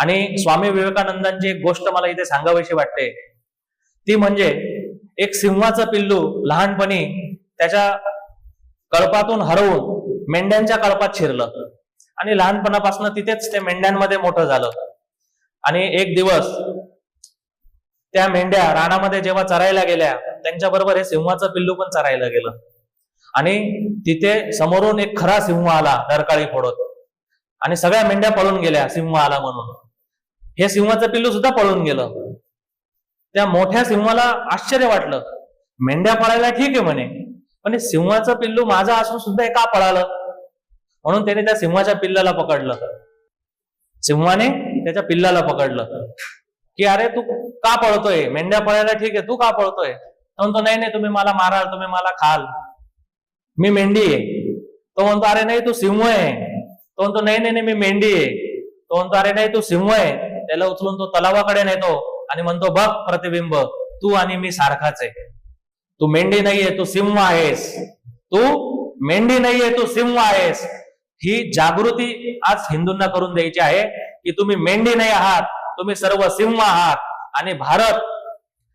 आणि स्वामी विवेकानंदांची एक गोष्ट मला इथे सांगावीशी वाटते. ती म्हणजे एक सिंहाचं पिल्लू लहानपणी त्याच्या कळपातून हरवून मेंढ्यांच्या कळपात शिरलं. आणि लहानपणापासून तिथेच ते मेंढ्यांमध्ये मोठं झालं. आणि एक दिवस त्या मेंढ्या रानामध्ये जेव्हा चरायला गेल्या त्यांच्या बरोबर हे सिंहाचं पिल्लू पण चरायला गेलं. आणि तिथे समोरून एक खरा सिंह आला डरकाळी फोडत. आणि सगळ्या मेंढ्या पळून गेल्या सिंह आला म्हणून. हे सिंहाचं पिल्लू सुद्धा पळून गेलं. त्या मोठ्या सिंहाला आश्चर्य वाटलं. मेंढ्या पळायला ठीक आहे म्हणे पण सिंहाचं पिल्लू माझं असून सुद्धा हे का पळालं? म्हणून त्याने त्या सिंहाच्या पिल्लाला पकडलं. सिंहाने त्याच्या पिल्लाला पकडलं. की अरे तू का पळतोय? मेंढ्या पळायला ठीक आहे तू का पळतोय? तो म्हणतो नाही नाही तुम्ही मला माराल तुम्ही मला खाल. मी मेंढी आहे. तो म्हणतो अरे नाही तू सिंह आहे. तो म्हणतो नाही नाही नाही, मी मेंढी आहे. तो म्हणतो अरे नाही तू सिंह आहे. त्याला उचलून तो तलावाकडे नेतो आणि म्हणतो बघ प्रतिबिंब तू आणि मी सारखाच आहे. तू मेंढी नाहीये तू सिंह आहेस. तू मेंढी नाहीये तू सिंह आहेस. ही जागृती आज हिंदूंना करून द्यायची आहे की तुम्ही मेंढी नाही आहात तुम्ही सर्व सिंह आहात. आणि भारत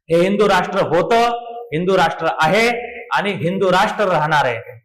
हे हिंदू राष्ट्र होतं हिंदू राष्ट्र आहे आणि हिंदू राष्ट्र राहणार आहे.